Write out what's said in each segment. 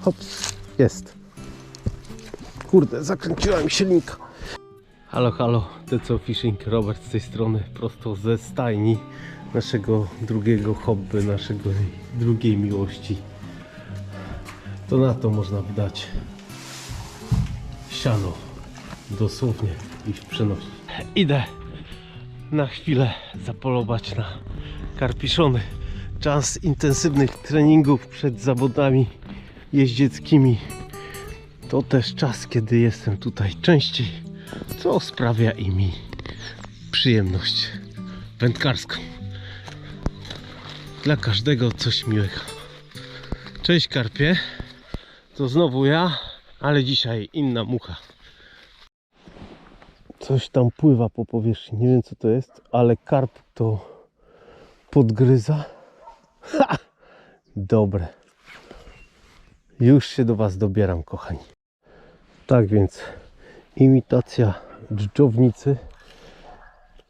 Hops, jest. Kurde, zakręciła mi się linka. Halo, halo, TCO Fishing, Robert z tej strony, prosto ze stajni naszego drugiego hobby, naszego drugiej miłości. To na to można wdać siano, dosłownie i w przenośni. Idę na chwilę zapolować na karpiszony. Czas intensywnych treningów przed zawodami jeździeckimi. To też czas, kiedy jestem tutaj częściej, co sprawia i mi przyjemność wędkarską. Dla każdego coś miłego. Cześć karpie, to znowu ja, ale dzisiaj inna mucha. Coś tam pływa po powierzchni, nie wiem co to jest, ale karp to podgryza. Ha! Dobre. Już się do Was dobieram, kochani. Tak więc, imitacja dżdżownicy.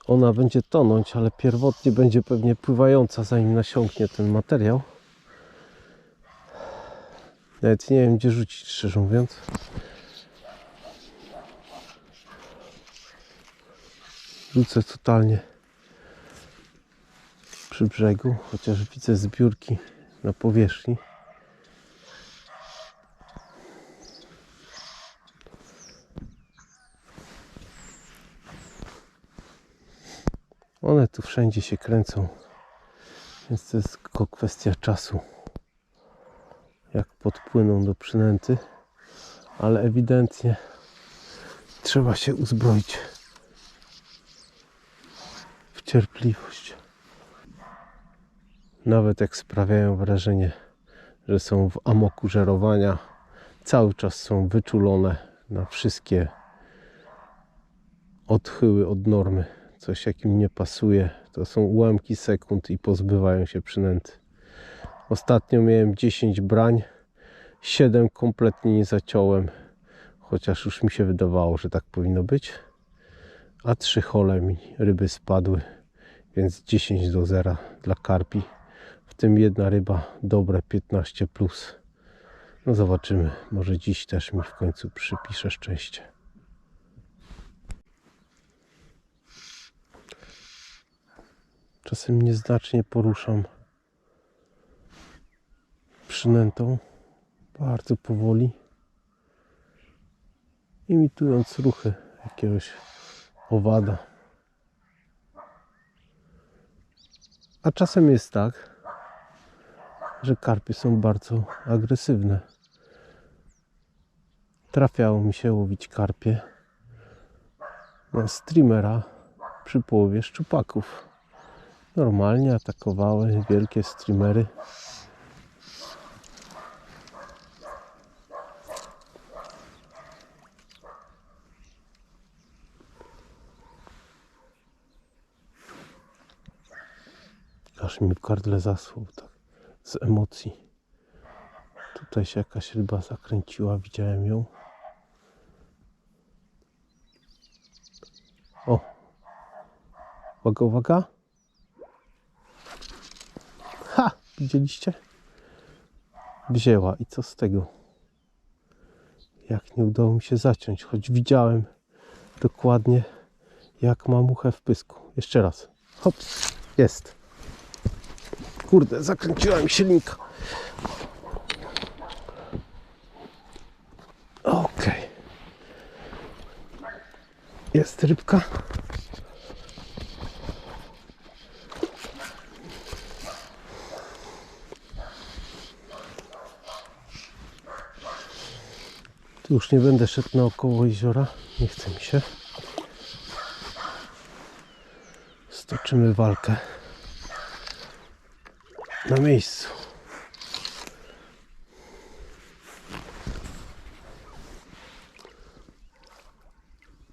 Ona będzie tonąć, ale pierwotnie będzie pewnie pływająca, zanim nasiąknie ten materiał. Nawet nie wiem, gdzie rzucić, szczerze mówiąc. Rzucę totalnie przy brzegu, chociaż widzę zbiórki na powierzchni. One tu wszędzie się kręcą, więc to jest tylko kwestia czasu, jak podpłyną do przynęty, ale ewidentnie trzeba się uzbroić w cierpliwość. Nawet jak sprawiają wrażenie, że są w amoku żerowania, cały czas są wyczulone na wszystkie odchyły od normy. Coś jak im nie pasuje, to są ułamki sekund i pozbywają się przynęty. Ostatnio miałem 10 brań, 7 kompletnie nie zaciąłem, chociaż już mi się wydawało, że tak powinno być. A 3 hole mi ryby spadły, więc 10 do 0 dla karpi. W tym jedna ryba dobre 15 plus. No zobaczymy, może dziś też mi w końcu przypisze szczęście. Czasem nieznacznie poruszam przynętą bardzo powoli, imitując ruchy jakiegoś owada. A czasem jest tak, że karpie są bardzo agresywne. Trafiało mi się łowić karpie na streamera przy połowie szczupaków normalnie atakowały wielkie streamery. Aż mi w gardle zasłał tak z emocji. Tutaj się jakaś ryba zakręciła, widziałem ją. O! Uwaga, uwaga! Ha! Widzieliście? Wzięła i co z tego? Jak nie udało mi się zaciąć, choć widziałem dokładnie jak ma muchę w pysku. Jeszcze raz. Hop, jest. Kurde, zakręciła mi się linka. Okej. Jest rybka. Tu już nie będę szedł naokoło jeziora. Nie chce mi się. Stoczymy walkę na miejscu.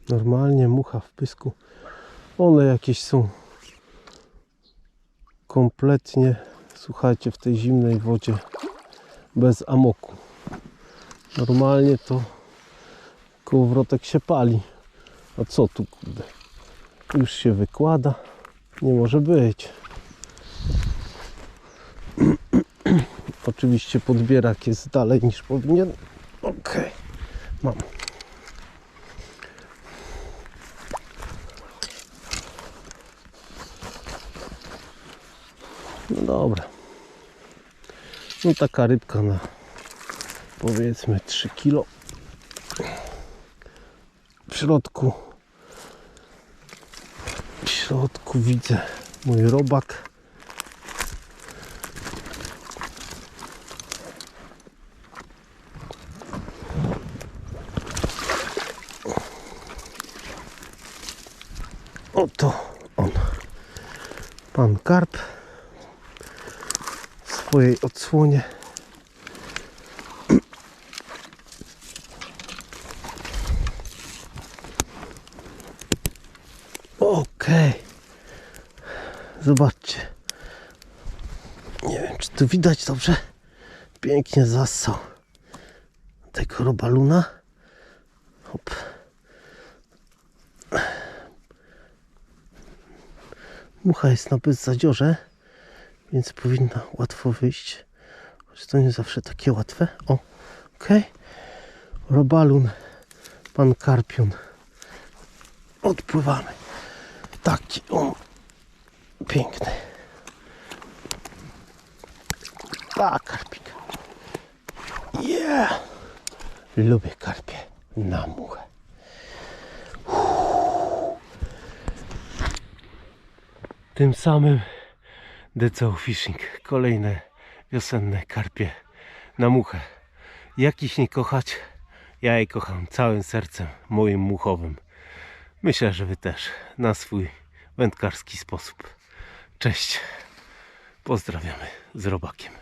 Normalnie mucha w pysku. One jakieś są kompletnie, słuchajcie, w tej zimnej wodzie bez amoku. Normalnie to kołowrotek się pali. A co tu kurde? Już się wykłada. Nie może być. Oczywiście podbierak jest dalej niż powinien. Okej, mam. No dobra. No taka rybka na powiedzmy 3 kilo. W środku w środku widzę mój robak. Oto on. Pan karp w swojej odsłonie. Okej. Zobaczcie. Nie wiem, czy tu widać dobrze. Pięknie zassał tego robaluna. Hop. Mucha jest na bezzadziorze, więc powinna łatwo wyjść. Choć to nie zawsze takie łatwe. O, okej. Robalun, pan Karpion. Odpływamy. Taki on piękny. Tak, karpik. Yeah. Lubię karpie na muchę. Tym samym DCO Fishing. Kolejne wiosenne karpie na muchę. Jak ich nie kochać? Ja je kocham całym sercem moim muchowym. Myślę, że Wy też na swój wędkarski sposób. Cześć. Pozdrawiamy z robakiem.